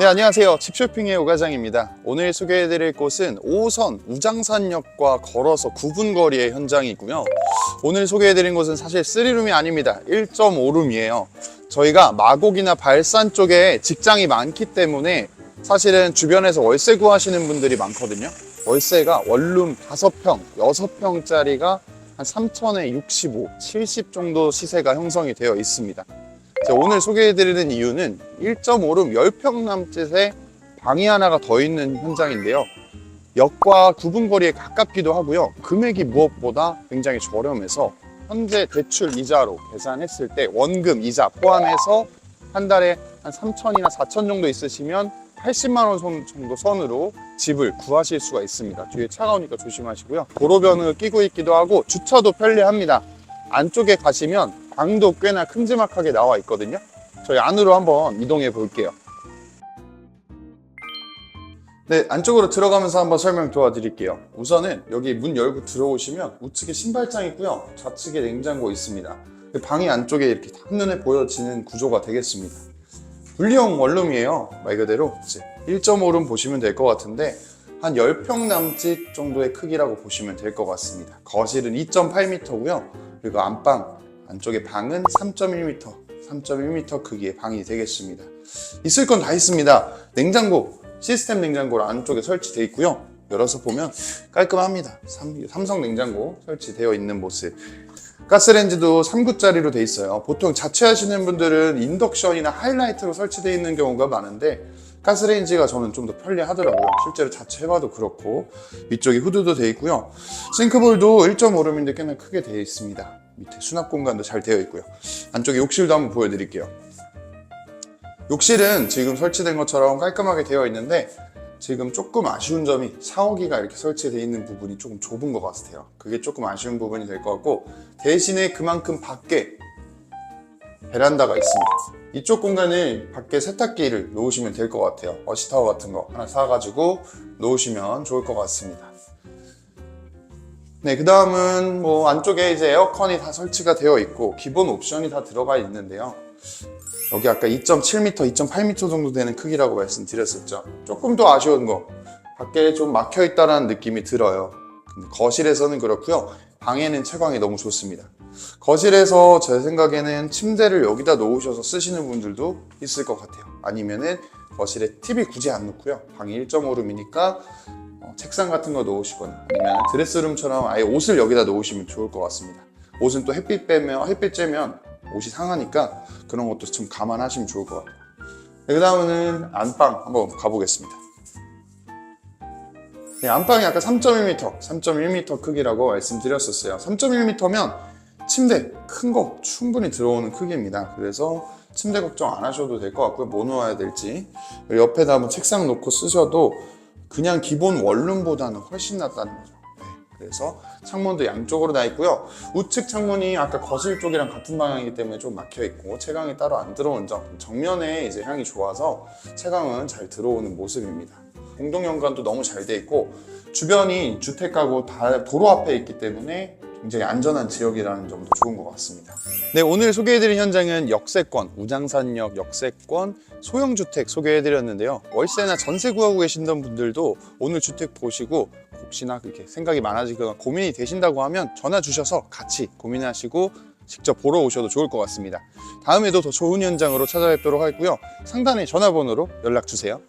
네, 안녕하세요. 칩쇼핑의 오과장입니다. 오늘 소개해드릴 곳은 5호선 우장산역과 걸어서 9분 거리의 현장이고요. 오늘 소개해드린 곳은 사실 3룸이 아닙니다. 1.5룸이에요. 저희가 마곡이나 발산 쪽에 직장이 많기 때문에 사실은 주변에서 월세 구하시는 분들이 많거든요. 월세가 원룸 5평, 6평짜리가 한 3천에 65, 70 정도 시세가 형성이 되어 있습니다. 제가 오늘 소개해드리는 이유는 1.5룸 10평 남짓에 방이 하나가 더 있는 현장인데요. 역과 9분 거리에 가깝기도 하고요. 금액이 무엇보다 굉장히 저렴해서 현재 대출 이자로 계산했을 때 원금 이자 포함해서 한 달에 한 3천이나 4천 정도 있으시면 80만 원 선- 정도 선으로 집을 구하실 수가 있습니다. 뒤에 차가 오니까 조심하시고요. 도로변을 끼고 있기도 하고 주차도 편리합니다. 안쪽에 가시면 방도 꽤나 큼지막하게 나와 있거든요. 저희 안으로 한번 이동해 볼게요. 네, 안쪽으로 들어가면서 한번 설명 도와드릴게요. 우선은 여기 문 열고 들어오시면 우측에 신발장 있고요. 좌측에 냉장고 있습니다. 방이 안쪽에 이렇게 한눈에 보여지는 구조가 되겠습니다. 분리형 원룸이에요. 말 그대로 이제 1.5룸 보시면 될 것 같은데 한 10평 남짓 정도의 크기라고 보시면 될 것 같습니다. 거실은 2.8m고요. 그리고 안방 안쪽에 방은 3.1m, 3.1m 크기의 방이 되겠습니다. 있을 건 다 있습니다. 냉장고, 시스템 냉장고로 안쪽에 설치되어 있고요. 열어서 보면 깔끔합니다. 삼- 삼성 냉장고 설치되어 있는 모습. 가스레인지도 3구짜리로 돼 있어요. 보통 자취하시는 분들은 인덕션이나 하이라이트로 설치되어 있는 경우가 많은데 가스레인지가 저는 좀 더 편리하더라고요. 실제로 자취해봐도 그렇고 위쪽에 후드도 돼 있고요. 싱크볼도 1.5룸인데 꽤나 크게 되어 있습니다. 밑에 수납 공간도 잘 되어 있고요. 안쪽에 욕실도 한번 보여드릴게요. 욕실은 지금 설치된 것처럼 깔끔하게 되어 있는데 지금 조금 아쉬운 점이 샤워기가 이렇게 설치되어 있는 부분이 조금 좁은 것 같아요. 그게 조금 아쉬운 부분이 될 것 같고 대신에 그만큼 밖에 베란다가 있습니다. 이쪽 공간을 밖에 세탁기를 놓으시면 될 것 같아요. 어시타워 같은 거 하나 사가지고 놓으시면 좋을 것 같습니다. 네, 그 다음은 뭐 안쪽에 이제 에어컨이 다 설치가 되어 있고 기본 옵션이 다 들어가 있는데요. 여기 아까 2.7m, 2.8m 정도 되는 크기라고 말씀드렸었죠. 조금 더 아쉬운 거 밖에 좀 막혀 있다라는 느낌이 들어요. 근데 거실에서는 그렇고요. 방에는 채광이 너무 좋습니다. 거실에서 제 생각에는 침대를 여기다 놓으셔서 쓰시는 분들도 있을 것 같아요. 아니면은 거실에 TV 굳이 안 놓고요. 방이 1.5룸이니까 어, 책상 같은 거 놓으시거나 아니면 드레스룸처럼 아예 옷을 여기다 놓으시면 좋을 것 같습니다. 옷은 또 햇빛 빼면 햇빛 쬐면 옷이 상하니까 그런 것도 좀 감안하시면 좋을 것 같아요. 네, 그 다음은 안방 한번 가보겠습니다. 네, 안방이 아까 3.1m, 3.1m 크기라고 말씀드렸었어요. 3.1m면 침대 큰 거 충분히 들어오는 크기입니다. 그래서 침대 걱정 안 하셔도 될 것 같고요. 뭐 놓아야 될지. 옆에다 한번 책상 놓고 쓰셔도 그냥 기본 원룸보다는 훨씬 낫다는 거죠. 네, 그래서 창문도 양쪽으로 다 있고요. 우측 창문이 아까 거실 쪽이랑 같은 방향이기 때문에 좀 막혀 있고 채광이 따로 안 들어오는 점. 정면에 이제 향이 좋아서 채광은 잘 들어오는 모습입니다. 공동 연관도 너무 잘 돼 있고 주변이 주택가고 다 도로 앞에 있기 때문에 굉장히 안전한 지역이라는 점도 좋은 것 같습니다. 네, 오늘 소개해드린 현장은 역세권, 우장산역 역세권 소형주택 소개해드렸는데요. 월세나 전세 구하고 계신던 분들도 오늘 주택 보시고 혹시나 그렇게 생각이 많아지거나 고민이 되신다고 하면 전화 주셔서 같이 고민하시고 직접 보러 오셔도 좋을 것 같습니다. 다음에도 더 좋은 현장으로 찾아뵙도록 하고요. 상단에 전화번호로 연락 주세요.